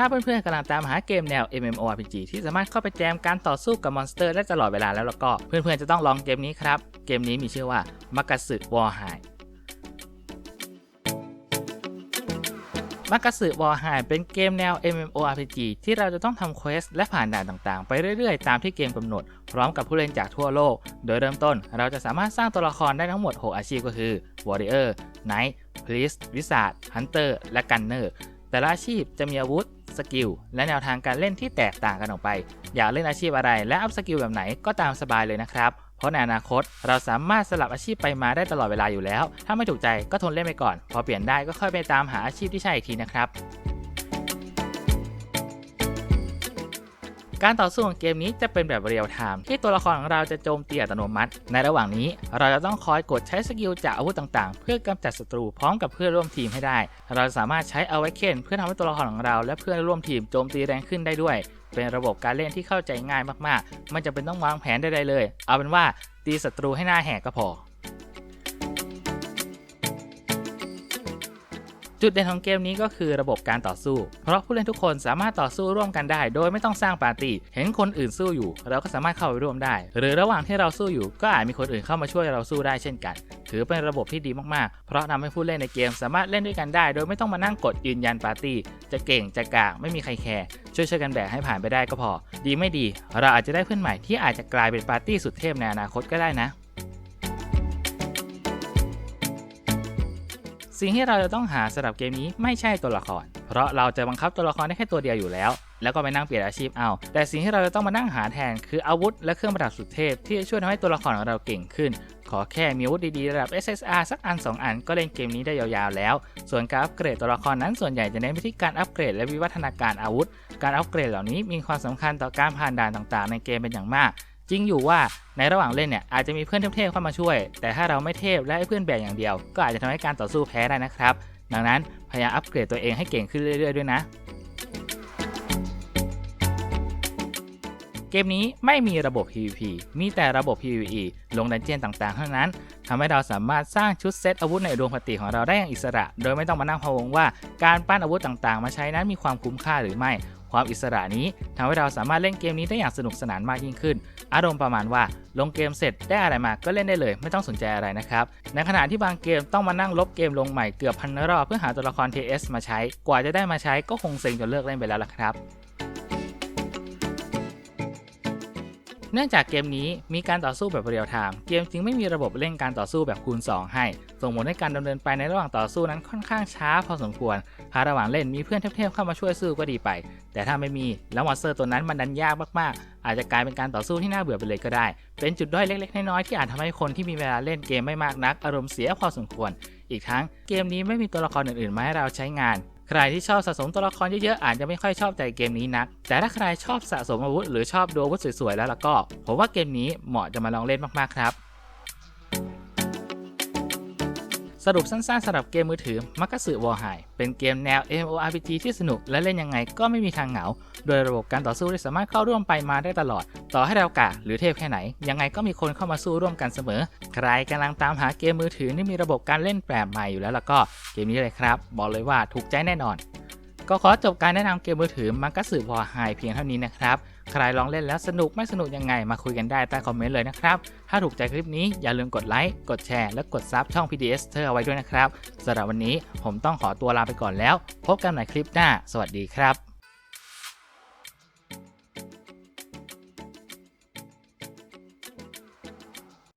ถ้าเพื่อนๆกำลังตามหาเกมแนว MMORPG ที่สามารถเข้าไปแจมการต่อสู้กับมอนสเตอร์ได้ตลอดเวลาแล้วแล้วก็เพื่อนๆจะต้องลองเกมนี้ครับ เกมนี้มีชื่อว่ามักกะสึวอร์ไฮมักกะสึวอร์ไฮเป็นเกมแนว MMORPG ที่เราจะต้องทำเควสและผ่านด่านต่างๆ ไปเรื่อยๆ ตามที่เกมกำหนด พร้อมกับผู้เล่นจากทั่วโลก โดยเริ่มต้นเราจะสามารถสร้างตัวละครได้ทั้งหมด 6 อาชีพก็คือ Warrior Knight Priest Wizard Hunter และ Gunner แต่ละอาชีพจะมีอาวุธ สกิลและแนวทางการเล่นที่แตกต่างกันออกไป อยากเล่นอาชีพอะไรและอัพสกิลแบบไหนก็ตามสบายเลยนะครับ เพราะในอนาคตเราสามารถสลับอาชีพไปมาได้ตลอดเวลาอยู่แล้ว ถ้าไม่ถูกใจก็ทนเล่นไปก่อน พอเปลี่ยนได้ก็ค่อยไปตามหาอาชีพที่ใช่อีกทีนะครับ การต่อสู้ของเกมนี้จะเป็นแบบเรียลไทม์ที่ตัวละครของเราจะโจมตีอัตโนมัติ ในระหว่างนี้เราจะต้องคอยกดใช้สกิลจากอาวุธต่างๆ เพื่อกำจัดศัตรูพร้อมกับเพื่อนร่วมทีมให้ได้ เราสามารถใช้เอาไว้เคนเพื่อทำให้ตัวละครของเรา และเพื่อนร่วมทีมโจมตีแรงขึ้นได้ด้วย เป็นระบบการเล่นที่เข้าใจง่ายมากๆไม่จำเป็นต้องวางแผนใดๆเลย เอาเป็นว่าตีศัตรูให้หน้าแหกก็พอ จุดเด่นของเกมนี้ก็คือระบบการต่อสู้ เพราะผู้เล่นทุกคนสามารถต่อสู้ร่วมกันได้ โดยไม่ต้องสร้างปาร์ตี้ เห็นคนอื่นสู้อยู่ เราก็สามารถเข้าไปร่วมได้ หรือระหว่างที่เราสู้อยู่ ก็อาจมีคนอื่นเข้ามาช่วยเราสู้ได้เช่นกัน ถือเป็นระบบที่ดีมากๆ เพราะทำให้ผู้เล่นในเกมสามารถเล่นด้วยกันได้ โดยไม่ต้องมานั่งกดยืนยันปาร์ตี้ จะเก่งจะกากไม่มีใครแคร์ ช่วยช่วยๆกันแบกให้ผ่านไปได้ก็พอ ดีไม่ดี เราอาจจะได้เพื่อนใหม่ที่อาจจะกลายเป็นปาร์ตี้สุดเทพในอนาคตก็ได้นะ สิ่งที่เราจะต้องหาสำหรับเกมนี้ไม่ใช่ตัวละคร เพราะเราจะบังคับตัวละครได้แค่ตัวเดียวอยู่แล้ว แล้วก็ไปนั่งเปลี่ยนอาชีพเอา แต่สิ่งที่เราจะต้องมานั่งหาแทนคืออาวุธและเครื่องประดับสุดเทพ ที่จะช่วยทำให้ตัวละครของเราเก่งขึ้น ขอแค่มีอาวุธดีๆระดับ SSR สักอัน 2 อันก็เล่นเกมนี้ได้ยาวๆแล้ว ส่วนการอัปเกรดตัวละครนั้นส่วนใหญ่จะเน้นไปที่การอัปเกรดและวิวัฒนาการอาวุธ การอัปเกรดเหล่านี้มีความสำคัญต่อการผ่านด่านต่างๆ ในเกมเป็นอย่างมาก จริงอยู่ว่าในระหว่างเล่นเนี่ยอาจจะมีเพื่อนเทพๆเข้ามาช่วย แต่ถ้าเราไม่เทพและให้เพื่อนแบกอย่างเดียว ก็อาจจะทำให้การต่อสู้แพ้ได้นะครับ ดังนั้นพยายามอัปเกรดตัวเองให้เก่งขึ้นเรื่อยๆด้วยนะ เกมนี้ไม่มีระบบ PVP มีแต่ระบบ PVE ลงดันเจียนต่างๆ เท่านั้นทำให้เราสามารถสร้างชุดเซตอาวุธในดวงปฏิของเราได้อย่างอิสระ โดยไม่ต้องมานั่งพะวงว่าการปั้นอาวุธต่างๆ มาใช้นั้นมีความคุ้มค่าหรือไม่ ความอิสระนี้ทำให้เราสามารถเล่นเกมนี้ได้อย่างสนุกสนานมากยิ่งขึ้น อารมณ์ประมาณว่าลงเกมเสร็จได้อะไรมาก็เล่นได้เลย ไม่ต้องสนใจอะไรนะครับ ในขณะที่บางเกมต้องมานั่งลบเกมลงใหม่เกือบพันรอบเพื่อหาตัวละคร TS มาใช้ กว่าจะได้มาใช้ก็คงเซ็งจนเลิกเล่นไปแล้วล่ะครับ เนื่องจากเกมนี้มีการต่อสู้แบบเรียลไทม์เกมจึงไม่มีระบบเล่นการต่อสู้แบบคูณ 2 ให้ ส่งผลให้การดำเนินไปในระหว่างต่อสู้นั้นค่อนข้างช้าพอสมควรหากระหว่างเล่นมีเพื่อนเทพๆเข้ามาช่วยสู้ก็ดีไป แต่ถ้าไม่มีแล้วมอนสเตอร์ตัวนั้นมันดันยากมากๆ อาจจะกลายเป็นการต่อสู้ที่น่าเบื่อไปเลยก็ได้ เป็นจุดด้อยเล็ก ๆ น้อยๆที่อาจทำให้คนที่มีเวลาเล่นเกมไม่มากนัก อารมณ์เสียพอสมควร อีกทั้งเกมนี้ไม่มีตัวละครอื่นๆมาให้เราใช้งาน ใครที่ชอบสะสมตัวละครเยอะๆอาจจะไม่ค่อยชอบใจเกมนี้นัก แต่ถ้าใครชอบสะสมอาวุธหรือชอบดูอาวุธสวยๆแล้วล่ะก็ ผมว่าเกมนี้เหมาะจะมาลองเล่นมากๆครับ สรุปสั้นๆสำหรับเกมมือถือมักกะสึวอร์ไฮเป็นเกมแนว MORPG ที่สนุกและเล่นยังไงก็ไม่มีทางเหงา โดยระบบการต่อสู้ที่สามารถเข้าร่วมไปมาได้ตลอด ต่อให้เรากะหรือเทพแค่ไหน ยังไงก็มีคนเข้ามาสู้ร่วมกันเสมอ ใครกำลังตามหาเกมมือถือที่มีระบบการเล่นแปลกใหม่อยู่แล้วล่ะก็เกมนี้เลยครับ บอกเลยว่าถูกใจแน่นอน ก็ขอจบการแนะนำเกมมือถือมังกะสึวอร์ไฮเพียงเท่านี้นะครับ ใครลองเล่นแล้วสนุกไม่สนุกยังไงมาคุยกันได้ใต้คอมเมนต์เลยนะครับ ถ้าถูกใจคลิปนี้อย่าลืมกดไลค์ กดแชร์ และกดซับช่อง PDS เธอเอาไว้ด้วยนะครับสำหรับวันนี้ผมต้องขอตัวลาไปก่อนแล้ว พบกันใหม่คลิปหน้า สวัสดีครับ